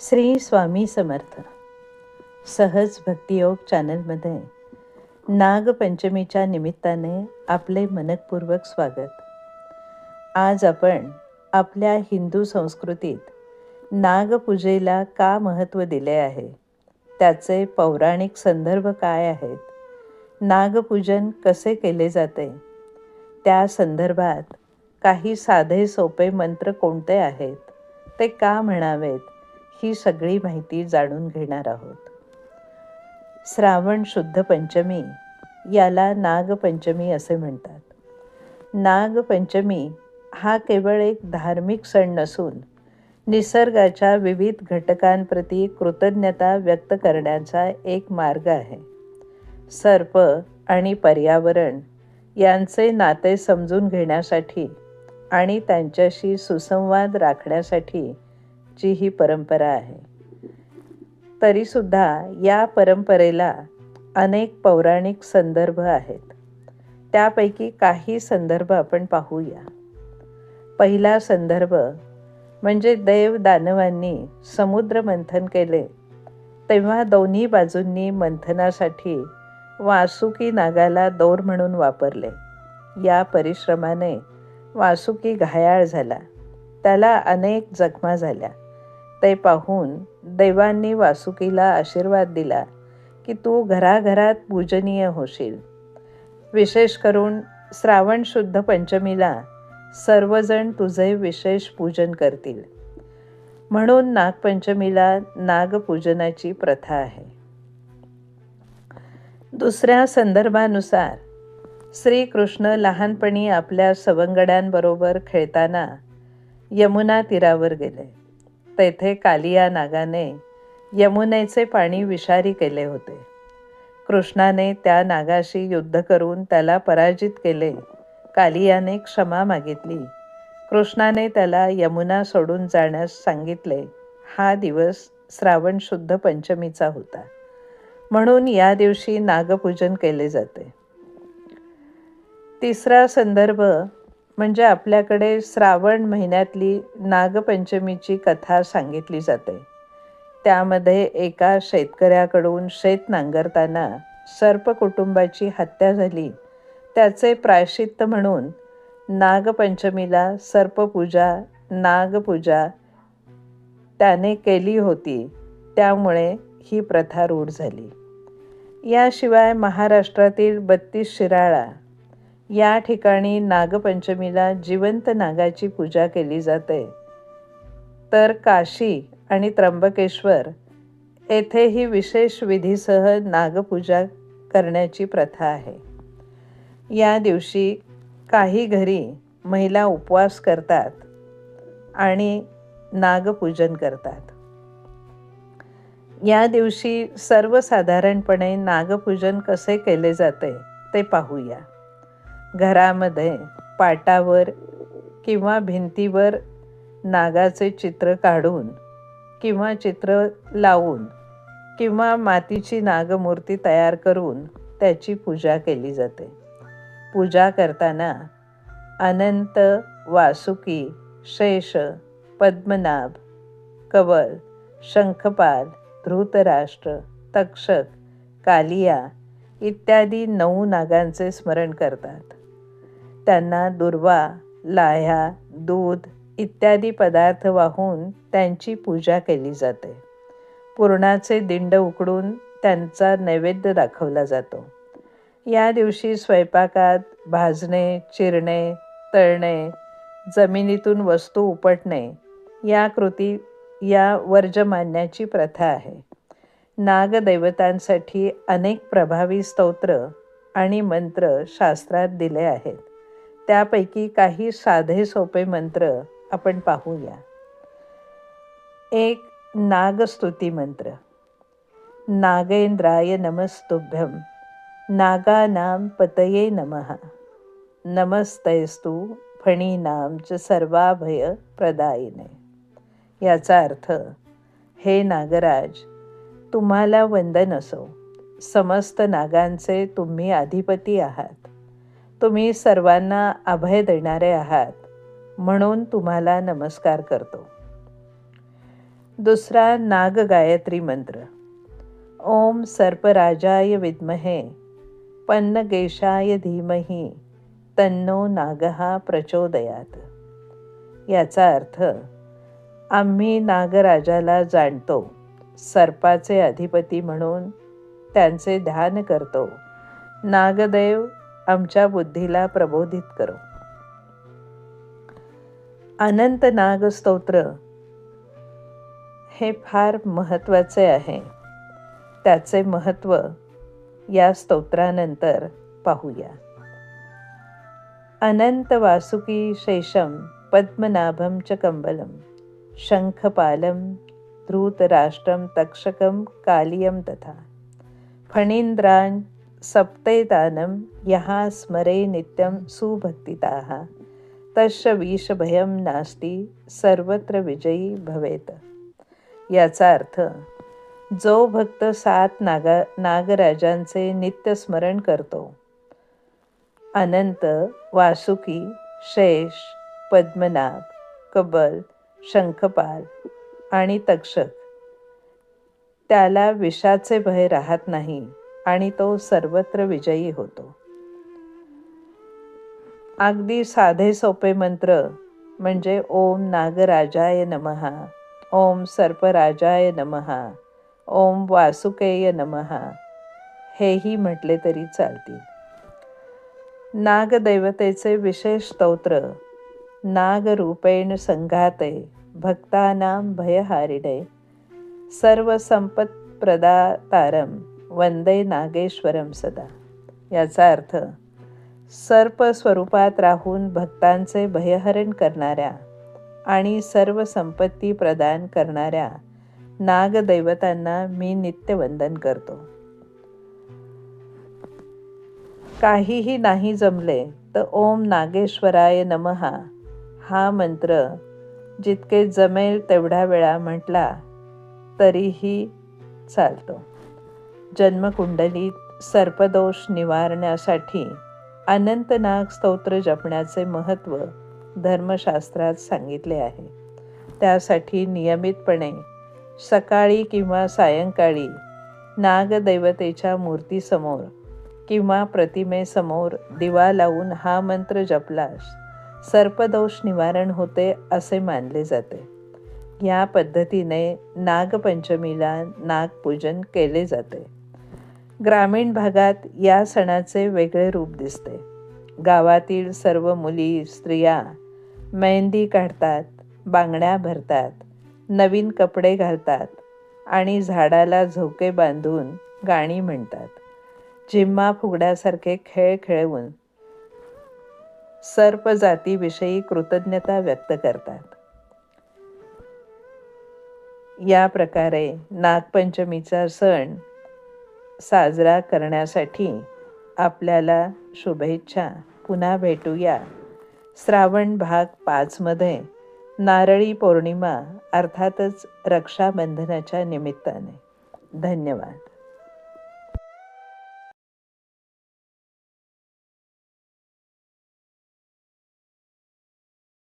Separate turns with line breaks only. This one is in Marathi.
श्री स्वामी समर्थ. सहज भक्तियोग चॅनलमध्ये नागपंचमीच्या निमित्ताने आपले मनपूर्वक स्वागत. आज आपण आपल्या हिंदू संस्कृतीत नागपूजेला का महत्त्व दिले आहे? त्याचे पौराणिक संदर्भ काय आहेत? नागपूजन कसे केले जाते? त्या संदर्भात काही साधे सोपे मंत्र कोणते आहेत? ते का म्हणावेत? ही सगळी माहिती जाणून घेणार आहोत. श्रावण शुद्ध पंचमी याला नागपंचमी असे म्हणतात. नागपंचमी हा केवळ एक धार्मिक सण नसून निसर्गाच्या विविध घटकांप्रती कृतज्ञता व्यक्त करण्याचा एक मार्ग आहे. सर्प आणि पर्यावरण यांचे नाते समजून घेण्यासाठी आणि त्यांच्याशी सुसंवाद राखण्यासाठी ची ही परंपरा आहे. तरीसुद्धा या परंपरेला अनेक पौराणिक संदर्भ आहेत. त्यापैकी काही संदर्भ आपण पाहूया. पहिला संदर्भ म्हणजे देव दानवांनी समुद्र मंथन केले. तेव्हा दोन्ही बाजूंनी मंथनासाठी वासुकी नागाला दोर म्हणून वापरले. या परिश्रमाने वासुकी घायाळ झाला. त्याला अनेक जखमा झाल्या. ते पाहून देवांनी वासुकीला आशीर्वाद दिला की तू घराघरात पूजनीय होशील. विशेष करून श्रावण शुद्ध पंचमीला सर्वजण तुझे विशेष पूजन करतील. म्हणून नागपंचमीला नागपूजनाची प्रथा आहे. दुसऱ्या संदर्भानुसार श्रीकृष्ण लहानपणी आपल्या सवंगड्यांबरोबर खेळताना यमुना तीरावर गेले. तेथे कालिया नागाने यमुनेचे पाणी विषारी केले होते. कृष्णाने त्या नागाशी युद्ध करून त्याला पराजित केले. कालियाने क्षमा मागितली. कृष्णाने त्याला यमुना सोडून जाण्यास सांगितले. हा दिवस श्रावण शुद्ध पंचमीचा होता. म्हणून या दिवशी नागपूजन केले जाते. तिसरा संदर्भ म्हणजे आपल्याकडे श्रावण महिन्यातली नागपंचमीची कथा सांगितली जाते. त्यामध्ये एका शेतकऱ्याकडून शेत नांगरताना सर्प कुटुंबाची हत्या झाली. त्याचे प्रायश्चित्त म्हणून नागपंचमीला सर्पपूजा नागपूजा त्याने केली होती. त्यामुळे ही प्रथा रूढ झाली. याशिवाय महाराष्ट्रातील बत्तीस शिराळा या ठिकाणी नागपंचमीला जिवंत नागाची पूजा केली जाते. तर काशी आणि त्र्यंबकेश्वर येथेही विशेष विधीसह नागपूजा करण्याची प्रथा आहे. या दिवशी काही घरी महिला उपवास करतात आणि नागपूजन करतात. या दिवशी सर्वसाधारणपणे नागपूजन कसे केले जाते ते पाहूया. घरामध्ये पाटावर किंवा भिंतीवर नागाचे चित्र काढून किंवा चित्र लावून किंवा मातीची नागमूर्ती तयार करून त्याची पूजा केली जाते. पूजा करताना अनंत वासुकी शेष पद्मनाभ कवल शंखपाल धृतराष्ट्र तक्षक कालिया इत्यादी नऊ नागांचे स्मरण करतात. त्यांना दुर्वा लाह्या दूध इत्यादी पदार्थ वाहून त्यांची पूजा केली जाते. पुरणाचे दिंड उकडून त्यांचा नैवेद्य दाखवला जातो. या दिवशी स्वयंपाकात भाजणे चिरणे तळणे जमिनीतून वस्तू उपटणे या कृती या वर्ज मानण्याची प्रथा आहे. नागदैवतांसाठी अनेक प्रभावी स्तोत्र आणि मंत्र शास्त्रात दिले आहेत. त्यापैकी काही साधे सोपे मंत्र आपण पाहूया. एक नागस्तुती मंत्र. नागेंद्राय नमस्तुभ्यम नागानाम पतये नमः. नमस्तैस्तू फणीनाम च सर्वाभय प्रदायिने. याचा अर्थ हे नागराज तुम्हाला वंदन असो. समस्त नागांचे तुम्ही अधिपती आहात. तुम्ही सर्वांना अभय देणारे आहात म्हणून तुम्हाला नमस्कार करतो. दुसरा नाग गायत्री मंत्र. ओम सर्पराजाय विद्महे पन्नगेशाय धीमही तन्नो नागहा प्रचोदयात. याचा अर्थ आम्ही नागराजाला जाणतो सर्पाचे अधिपती म्हणून त्यांचे ध्यान करतो. नागदेव आमच्या बुद्धीला प्रबोधित करो. अनंत नाग स्तोत्र हे फार महत्त्वाचे आहे. त्याचे महत्त्व या स्तोत्रानंतर पाहूया. अनंत वासुकी शेषम पद्मनाभम च कंबलम शंखपालम धृतराष्ट्रम तक्षकम कालियम तथा फणींद्रां सप्तेतानं यहा स्मरे नित्यं सुभक्तिताः। तस्य विषभयं नास्ति सर्वत्र विजयी भवेत। याचा अर्थ जो भक्त सात नागा नागराजांचे नित्यस्मरण करतो अनंत वासुकी शेष पद्मनाभ कबल शंखपाल आणि तक्षक त्याला विषाचे भय राहत नाही। आणि तो सर्वत्र विजयी होतो. अगदी साधे सोपे मंत्र म्हणजे ओम नागराजाय नमहा ओम सर्पराजाय नमहा ओम वासुकेय नमहा हेही म्हटले तरी चालतील. नागदैवतेचे विशेष स्तोत्र नागरूपेण संघाते भक्तानां भयहारिणे सर्व वंदे नागेश्वरम सदा. याचा अर्थ सर्प स्वरूपात राहून भक्तांचे भयहरण करणाऱ्या आणि सर्व संपत्ती प्रदान करणाऱ्या नागदैवतांना मी नित्यवंदन करतो. काहीही नाही जमले तर ओम नागेश्वराय नमहा हा मंत्र जितके जमेल तेवढा वेळा म्हटला तरीही चालतो. जन्मकुंडलीत सर्पदोष निवारण्यासाठी अनंतनाग स्तोत्र जपण्याचे महत्त्व धर्मशास्त्रात सांगितले आहे. त्यासाठी नियमितपणे सकाळी किंवा सायंकाळी नागदैवतेच्या मूर्तीसमोर किंवा प्रतिमेसमोर दिवा लावून हा मंत्र जपलास सर्पदोष निवारण होते असे मानले जाते. या पद्धतीने नागपंचमीला नागपूजन केले जाते. ग्रामीण भागात या सणाचे वेगळे रूप दिसते. गावातील सर्व मुली स्त्रिया मेहंदी काढतात बांगड्या भरतात नवीन कपडे घालतात आणि झाडाला झोके बांधून गाणी म्हणतात. जिम्मा फुगड्यासारखे खेळ खेळवून सर्प जातीविषयी कृतज्ञता व्यक्त करतात. या प्रकारे नागपंचमीचा सण साजरा करण्यासाठी आपल्याला शुभेच्छा. पुन्हा भेटूया. श्रावण भाग पाचमध्ये नारळी पौर्णिमा अर्थातच रक्षाबंधनाच्या निमित्ताने. धन्यवाद.